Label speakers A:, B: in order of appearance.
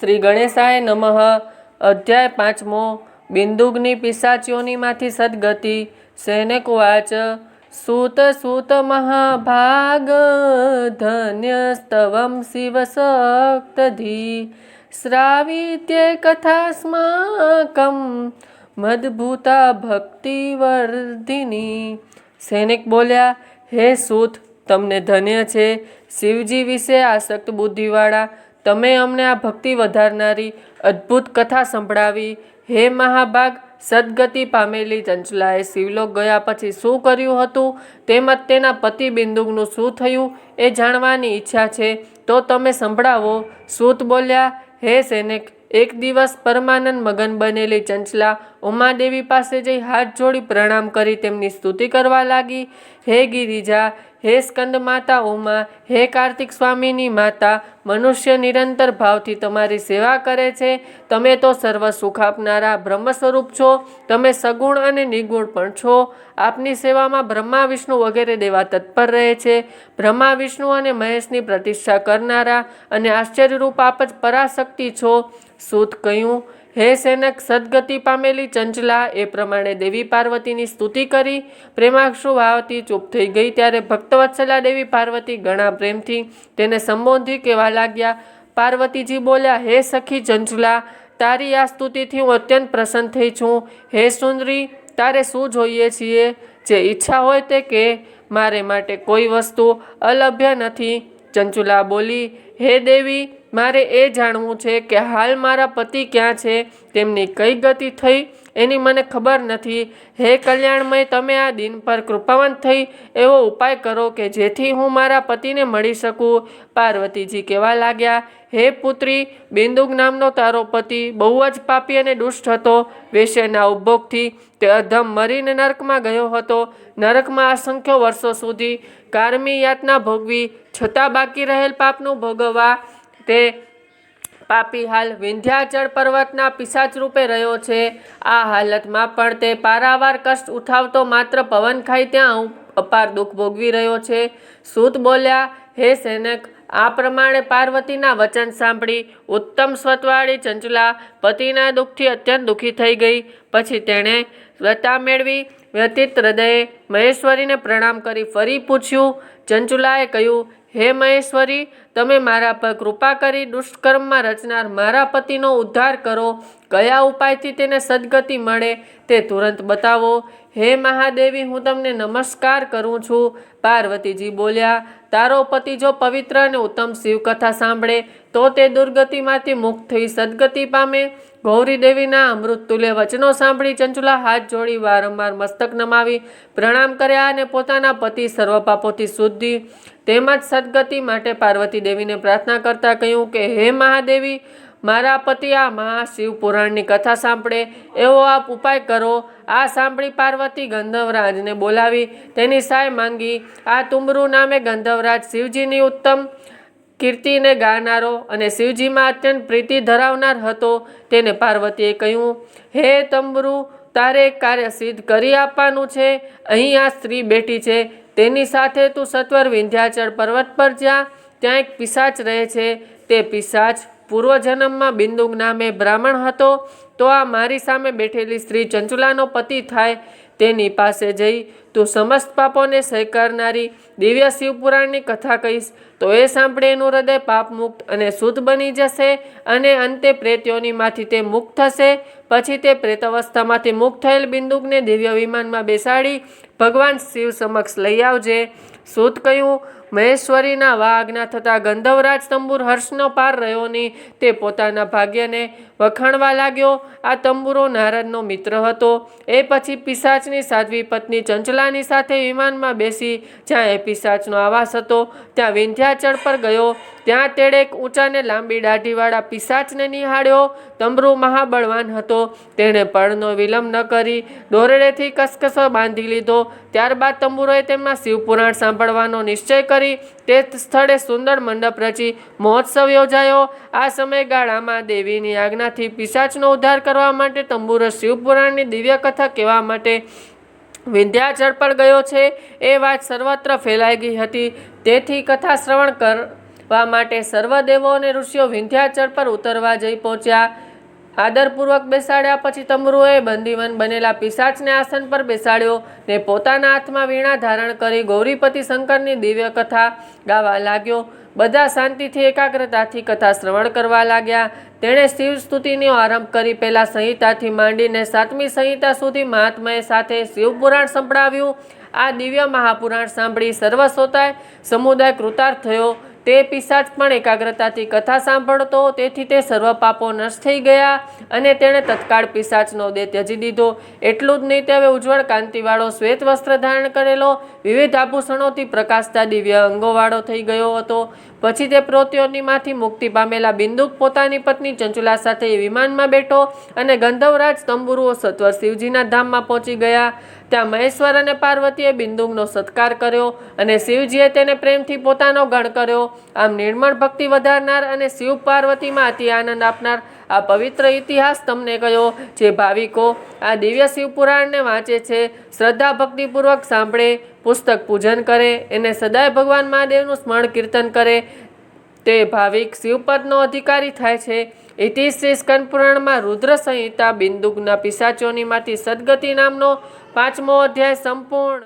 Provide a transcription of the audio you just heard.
A: શ્રી ગણેશાય નમઃ. અધ્યાય પાંચમો. બિંદુગ્નિ પિશાચ્યોનીમાંથી સદગતિ. સૈનિક વાચ સૂત સૂત મહાભાગ, ધન્યસ્તવમ શિવ સક્તધી શ્રાવિત્ય કથાસ્માકમ મદભૂતા ભક્તિવર્ધિની. સૈનિક બોલ્યા, હે સૂત, તમને ધન્ય છે. શિવજી વિશે આસક્ત બુદ્ધિવાળા તમે અમને આ ભક્તિ વધારનારી અદ્ભુત કથા સંભળાવી. હે મહાભાગ સદગતિ પામેલી ચંચલાએ શિવલોક ગયા પછી શું કર્યું હતું? તેમજ તેના પતિ બિંદુકનું શું થયું એ જાણવાની ઈચ્છા છે. તો તમે સંભળાવો. સૂત બોલ્યા, હે સૈનિક એક દિવસ પરમાનંદ મગન બનેલી ચંચલા ઉમાદેવી પાસે જઈ હાથ જોડી પ્રણામ કરી તેમની સ્તુતિ કરવા લાગી. હે ગિરિજા, હે સ્કંદ માતા ઉમા, હે કાર્તિક સ્વામીની માતા, મનુષ્ય નિરંતર ભાવથી તમારી સેવા કરે છે. તમે તો સર્વ સુખ આપનારા બ્રહ્મ સ્વરૂપ છો. તમે સગુણ અને નિગુણ પણ છો. આપની સેવામાં બ્રહ્મા, વિષ્ણુ વગેરે દેવા તત્પર રહે છે. બ્રહ્મા, વિષ્ણુ અને મહેશની પ્રતિષ્ઠા કરનારા અને આશ્ચર્યરૂપ આપ જ પરાશક્તિ છો. સૂત કહ્યું, હે સેનક, સદગતિ પામેલી ચંચલા, એ પ્રમાણે દેવી પાર્વતીની સ્તુતિ કરી. પ્રેમાક્ષુ ભાવતી ચૂપ થઈ ગઈ ત્યારે ભક્તવત્સલા દેવી પાર્વતી ઘણા પ્રેમથી તેને સંબોધી કહેવા લાગ્યા. પાર્વતીજી બોલ્યા, હે સખી ચંચલા, તારી આ સ્તુતિથી હું અત્યંત પ્રસન્ન થઈ છું. હે સુંદરી, તારે શું જોઈએ છીએ? જે ઈચ્છા હોય તે કે મારે માટે કોઈ વસ્તુ અલભ્ય નથી. ચંચુલા બોલી, હે દેવી મારે એ જાણવું છે કે હાલ મારા પતિ ક્યાં છે, તેમની કઈ ગતિ થઈ એની મને ખબર નથી. હે કલ્યાણમય, તમે આ દિન પર કૃપાવંત થઈ એવો ઉપાય કરો કે જેથી હું મારા પતિને મળી શકું. પાર્વતીજી કહેવા લાગ્યા, હે પુત્રી બિંદુક નામનો તારો પતિ બહુ જ પાપી અને દુષ્ટ હતો. વેશ્યના ઉપભોગથી તે અધમ મરીને નરકમાં ગયો હતો. નરકમાં અસંખ્ય વર્ષો સુધી કારમી યાતના ભોગવી, છતાં બાકી રહેલ પાપનું ભોગવવા તે પાપી હાલ વિંધ્યાચળ પર્વતના પિશાચ રૂપે રહ્યો છે. આ હાલતમાં પણ તે પારાવાર કષ્ટ ઉઠાવતો માત્ર પવન ખાઈ ત્યાં અપાર દુઃખ ભોગવી રહ્યો છે. સૂત બોલ્યા, હે સેનક, આ પ્રમાણે પાર્વતીના વચન સાંભળી ઉત્તમ સ્વતવાળી ચંચલા પતિના દુઃખથી અત્યંત દુઃખી થઈ ગઈ. પછી તેણે વ્રતા મેળવી વ્યતીત હૃદયે મહેશ્વરીને પ્રણામ કરી. ફરી પૂછ્યું, ચંચુલાએ કહ્યું, હે મહેશ્વરી તમે મારા પર કૃપા કરી દુષ્કર્મમાં રચનાર મારા પતિનો ઉદ્ધાર કરો. કયા ઉપાયથી તેને સદગતિ મળે તે તુરંત બતાવો. હે મહાદેવી, હું તમને નમસ્કાર કરું છું. પાર્વતીજી બોલ્યા, તારો પતિ જો પવિત્ર અને ઉત્તમ શિવકથા સાંભળે, તો તે દુર્ગતિમાંથી મુક્ત થઈ સદગતિ પામે. ગૌરી દેવીના અમૃત તુલ્ય વચનો સાંભળી ચંચુલા હાથ જોડી વારંવાર મસ્તક નમાવી, પ્રણામ કર્યા અને પોતાના પતિ સર્વ પાપોથી શુદ્ધિ. તેમજ સદગતિ માટે પાર્વતી દેવીને પ્રાર્થના કરતા કહ્યું કે, હે મહાદેવી, મારા પતિ આ મહાશિવ પુરાણની કથા સાંભળે, એવો આપ ઉપાય કરો. આ સાંભળી પાર્વતી ગંધર્વરાજને બોલાવી તેની સહાય માંગી, આ તુમરુ નામે ગંધર્વરાજ શિવજીની ઉત્તમ કીર્તિને ગાનારો અને શિવજીમાં અત્યંત પ્રીતિ ધરાવનાર હતો. તેને પાર્વતીએ કહ્યું, હે તંબરુ, તારે કાર્ય સિદ્ધ કરી આપવાનું છે. અહીં આ સ્ત્રી બેઠી છે. તેની સાથે તું સત્વર વિંધ્યાચળ પર્વત પર જા. ત્યાં એક પિશાચ રહે છે, તે પિશાચ પૂર્વજન્મમાં બિંદુક નામે બ્રાહ્મણ હતો, તો આ મારી સામે બેઠેલી સ્ત્રી ચંચુલાનો પતિ થાય, તેની પાસે જઈ તું સમસ્ત પાપોને સહી દિવ્ય શિવપુરાણની કથા કહીશ, તો એ સાંભળે એનું હૃદય પાપમુક્ત અને શુદ્ધ બની જશે અને અંતે પ્રેત્યોનીમાંથી તે મુક્ત થશે. પછી તે પ્રેત અવસ્થામાંથી મુક્ત થયેલ બિંદુકને દિવ્ય વિમાનમાં બેસાડી ભગવાન શિવ સમક્ષ લઈ આવજે. શુદ્ધ કહ્યું મહેશ્વરીના વાઘના થતાં ગંધવરાજ તંબુર હર્ષનો પાર રહ્યો નહીં. તે પોતાના ભાગ્યને વખાણવા લાગ્યો. આ તંબુરો નારદનો મિત્ર હતો. એ પછી પિશાચની સાધ્વી પત્ની ચંચલાની સાથે વિમાનમાં બેસી જ્યાં એ પિશાચનો આવાસ હતો. ત્યાં વિંધ્યાચળ પર ગયો. ત્યાં તેડે એક ઊંચાને લાંબી દાઢીવાળા પિશાચને નિહાળ્યો. તંબરુ મહાબળવાન હતો. તેણે પળનો વિલંબ ન કરી. દોરડેથી કસકસો બાંધી લીધો. ત્યારબાદ તંબુરોએ તેમના શિવપુરાણ સાંભળવાનો નિશ્ચય કરી તે સ્થળે સુંદર મંડપ રચી મહોત્સવ યોજાયો. આ સમયગાળામાં દેવીની આજ્ઞાથી પિશાચનો ઉદ્ધાર કરવા માટે તંબુરો શિવપુરાણની દિવ્ય કથા કહેવા માટે વિંધ્યાચળ પર ગયો છે. એ વાત સર્વત્ર ફેલાઈ ગઈ હતી. તેથી કથા શ્રવણ કરવા માટે સર્વદેવો અને ઋષિઓ વિંધ્યાચળ પર ઉતરવા જઈ પહોંચ્યા. આદરપૂર્વક બેસાડ્યા પછી તમરુએ બંદીવન બનેલા પિશાચને આસન પર બેસાડ્યો ને પોતાના હાથમાં વીણા ધારણ કરી ગૌરીપતિ શંકરની દિવ્ય કથા ગાવા લાગ્યો. બધા શાંતિથી એકાગ્રતાથી કથા શ્રવણ કરવા લાગ્યા. તેણે શિવ સ્તુતિનો આરંભ કરી પહેલાં સંહિતાથી માંડીને સાતમી સંહિતા સુધી મહાત્માએ સાથે શિવપુરાણ સંભળાવ્યું. આ દિવ્ય મહાપુરાણ સાંભળી સર્વસ્વતાય સમુદાય કૃતાર્થ થયો. તે પિશાચ પણ એકાગ્રતાથી કથા સાંભળતો, તેથી તે સર્વ પાપો નષ્ટ થઈ ગયા અને તેણે તત્કાળ પિશાચનો દેહ ત્યજી દીધો. એટલું જ નહીં, તે હવે ઉજ્જવળ કાંતિવાળો શ્વેત વસ્ત્ર ધારણ કરેલો. વિવિધ આભૂષણોથી પ્રકાશતા દિવ્ય અંગોવાળો થઈ ગયો હતો. પછી તે પ્રવૃત્તિઓનીમાંથી મુક્તિ પામેલા બિંદુક પોતાની પત્ની ચંચુલા સાથે વિમાનમાં બેઠો અને ગંધર્વરાજ તંબુરુઓ સત્વર શિવજીના ધામમાં પહોંચી ગયા. ત્યાં મહેશ્વર અને પાર્વતીએ બિંદુમનો સત્કાર કર્યો અને શિવજીએ તેને પ્રેમથી પોતાનો ગણ કર્યો. આમ નિર્મળ ભક્તિ વધારનાર અને શિવ પાર્વતીમાં અતિ આનંદ આપનાર આ પવિત્ર ઇતિહાસ તમને કયો? જે ભાવિકો આ દિવ્ય શિવપુરાણને વાંચે છે, શ્રદ્ધા ભક્તિપૂર્વક સાંભળે, પુસ્તક પૂજન કરે, એને સદાય ભગવાન મહાદેવનું સ્મરણ કીર્તન કરે તે ભાવિક શિવપદનો અધિકારી થાય છે. ઇતિ શ્રી સ્કંદ પુરાણમાં રુદ્ર સંહિતા બિંદુકના પિશાચોનીમાંથી સદગતિ નામનો પાંચમો અધ્યાય સંપૂર્ણ